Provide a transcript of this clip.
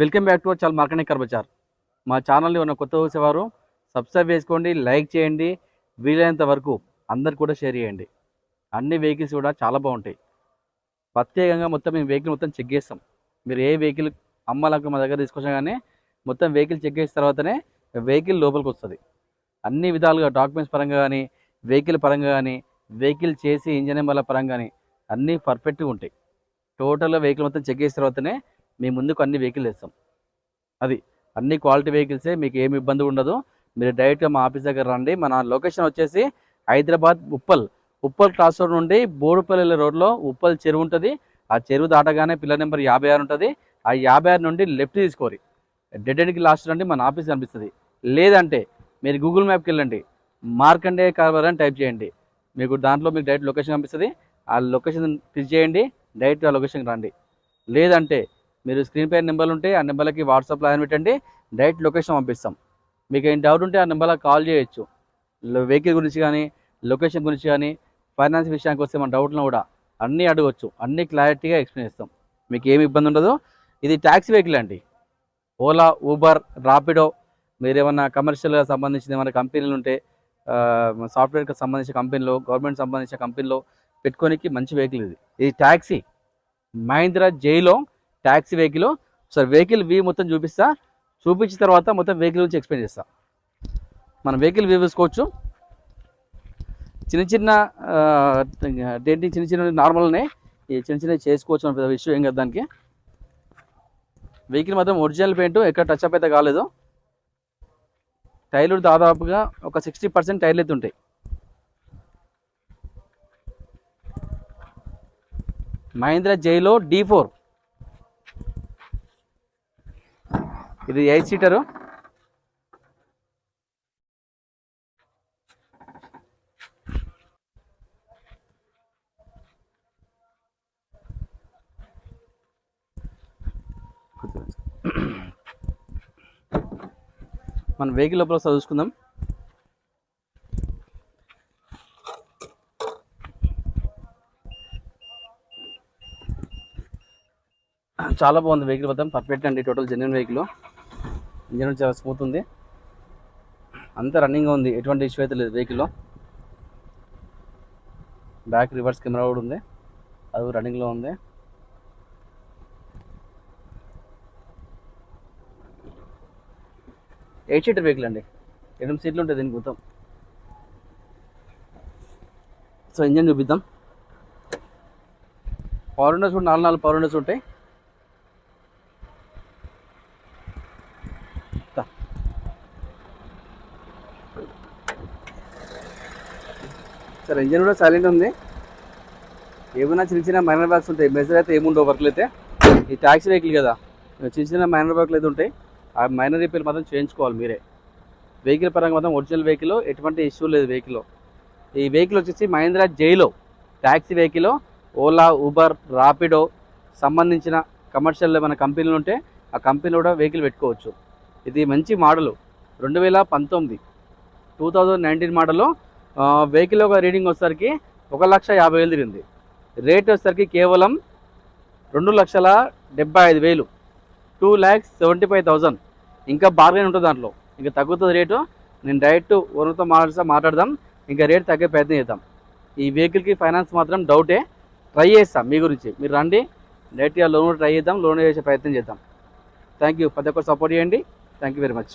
Welcome back to చాలా market కర్బచార్ మా ఛానల్ని ఉన్న కొత్త చూసేవారు సబ్స్క్రైబ్ చేసుకోండి లైక్ చేయండి వీలైనంత వరకు అందరు కూడా షేర్ చేయండి. అన్ని వెహికల్స్ కూడా చాలా బాగుంటాయి. ప్రత్యేకంగా మొత్తం మేము వెహికల్ మొత్తం చెక్ చేస్తాం. మీరు ఏ వెహికల్ అమ్మాలకు మా దగ్గర తీసుకొచ్చినా కానీ మొత్తం వెహికల్ చెక్ చేసిన తర్వాతనే వెహికల్ లోపలికి వస్తుంది. అన్ని విధాలుగా డాక్యుమెంట్స్ పరంగా కానీ వెహికల్ పరంగా కానీ వెహికల్ చేసి ఇంజన్ నెంబర్ల పరంగా కానీ అన్నీ పర్ఫెక్ట్గా ఉంటాయి. టోటల్గా వెహికల్ మొత్తం చెక్ చేసిన తర్వాతనే మీ ముందుకు అన్ని వెహికల్ వేస్తాం. అది అన్ని క్వాలిటీ వెహికల్సే మీకు ఏమి ఇబ్బంది ఉండదు. మీరు డైరెక్ట్గా మా ఆఫీస్ దగ్గర రండి. మన లొకేషన్ వచ్చేసి హైదరాబాద్ ఉప్పల్. ఉప్పల్ క్రాస్ రోడ్ నుండి బోడుపల్లి రోడ్లో ఉప్పల్ చెరువు ఉంటుంది. ఆ చెరువు దాటగానే పిల్లర్ నెంబర్ యాభై ఆరు ఉంటుంది. ఆ యాభై ఆరు నుండి లెఫ్ట్ తీసుకోరి. డెడ్ ఎండ్కి లాస్ట్ రండి మన ఆఫీస్ కనిపిస్తుంది. లేదంటే మీరు గూగుల్ మ్యాప్కి వెళ్ళండి. మార్కండే కార్బర్ అని టైప్ చేయండి. మీకు దాంట్లో మీకు డైరెక్ట్ లొకేషన్ కనిపిస్తుంది. ఆ లొకేషన్ క్లిక్ చేయండి. డైరెక్ట్ ఆ లొకేషన్కి రండి. లేదంటే మీరు స్క్రీన్ పై నెంబర్లు ఉంటే ఆ నెంబర్లకి వాట్సాప్లో ఆయన పెట్టండి. డైరెక్ట్ లొకేషన్ పంపిస్తాం. మీకు ఏం డౌట్ ఉంటే ఆ నెంబర్లో కాల్ చేయొచ్చు. వెహికల్ గురించి కానీ లొకేషన్ గురించి కానీ ఫైనాన్స్ విషయానికి వస్తే మన డౌట్లను కూడా అన్నీ అడగవచ్చు అన్నీ క్లారిటీగా ఎక్స్ప్లెయిన్ చేస్తాం. మీకు ఏమి ఇబ్బంది ఉండదు. ఇది ట్యాక్సీ వెహికల్ అండి. ఓలా ఊబర్ రాపిడో మీరేమన్నా కమర్షియల్గా సంబంధించిన ఏమైనా కంపెనీలు ఉంటే సాఫ్ట్వేర్కి సంబంధించిన కంపెనీలో గవర్నమెంట్ సంబంధించిన కంపెనీలో పెట్టుకోనికి మంచి వెహికల్ ఇది. ఇది taxi Mahindra Xylo taxi vehicle. Sir vehicle view మొత్తం చూపిస్తా. చూపించిన తర్వాత మొత్తం వెహికల్ గురించి ఎక్స్ప్లెయిన్ చేస్తా. మన వెహికల్ వ్యూ చూసుకోవచ్చు చిన్న చిన్న డేటింగ్ చిన్న చిన్న నార్మల్నే ఈ చిన్న చిన్న చేసుకోవచ్చు మన పెద్ద ఇష్యూ ఏం కదా దానికి. వెహికల్ మాత్రం ఒరిజినల్ పెయింట్ ఎక్కడ టచ్ అప్ అయితే కాలేదు. టైర్లు దాదాపుగా ఒక సిక్స్టీ పర్సెంట్ టైర్లు అయితే ఉంటాయి. మహీంద్రా జైలో డీ ఫోర్ ఇది ఎయిట్ సీటరు మన వెహికల్ లోపల చదువుకుందాం చాలా బాగుంది వెహికల్ మొత్తం. పర్ఫెక్ట్ అండి. టోటల్ జెన్యున్ వెహికల్ ఇంజన్ చాలా స్మూత్ ఉంది. అంతా రన్నింగ్ ఉంది. ఎటువంటి ఇష్యూ అయితే లేదు వెహికల్లో బ్యాక్ రివర్స్ కెమెరా కూడా ఉంది. అది రన్నింగ్లో ఉంది. ఎయిట్ సీటర్ వెహికల్ అండి. ఎనిమిది సీట్లు ఉంటాయి దీనికి మొత్తం. సో ఇంజన్ చూపిద్దాం. పవర్ విండోస్ కూడా నాలుగు నాలుగు పవర్ విండోస్ ఉంటాయి. సరే ఇంజన్ కూడా సైలెంట్ ఉంది. ఏమైనా చిన్న చిన్న మైనర్ బ్యాగ్స్ ఉంటాయి. మెజర్ అయితే ఏముండవు వర్క్లు అయితే. ఈ ట్యాక్సీ వెహికల్ కదా. చిన్న చిన్న మైనర్ వర్క్లు అయితే ఉంటాయి. ఆ మైనర్ రిపేర్ మాత్రం చేయించుకోవాలి మీరే. వెహికల్ పరంగా మాత్రం ఒరిజినల్ వెహికల్ ఎటువంటి ఇష్యూ లేదు వెహికల్ ఈ వెహికల్ వచ్చేసి Mahindra Xylo taxi vehicle Ola Uber Rapido సంబంధించిన కమర్షియల్ ఏమైనా కంపెనీలు ఉంటే ఆ కంపెనీలో కూడా వెహికల్ పెట్టుకోవచ్చు. ఇది మంచి మోడలు రెండు వేల పంతొమ్మిది టూ థౌజండ్ నైన్టీన్ మోడల్లో వెహికల్ ఒక రీడింగ్ వచ్చేసరికి ఒక లక్ష యాభై వేలు తిరిగింది. రేట్ వచ్చేసరికి కేవలం రెండు లక్షల డెబ్బై ఐదు వేలు. Two lakhs seventy five thousand ఇంకా బార్గెన్ ఉంటుంది దాంట్లో. ఇంకా తగ్గుతుంది రేటు నేను డైరెక్ట్ ఓనర్తో మాట్లాడితే మాట్లాడదాం. ఇంకా రేట్ తగ్గే ప్రయత్నం చేద్దాం. ఈ వెహికల్కి ఫైనాన్స్ మాత్రం డౌటే ట్రై చేస్తాం మీ గురించి. మీరు రండి. డైరెక్ట్గా లోన్ కూడా ట్రై చేద్దాం. లోన్ చేసే ప్రయత్నం చేద్దాం. థ్యాంక్ యూ ప్రతి ఒక్కరు సపోర్ట్ చేయండి. Thank you very much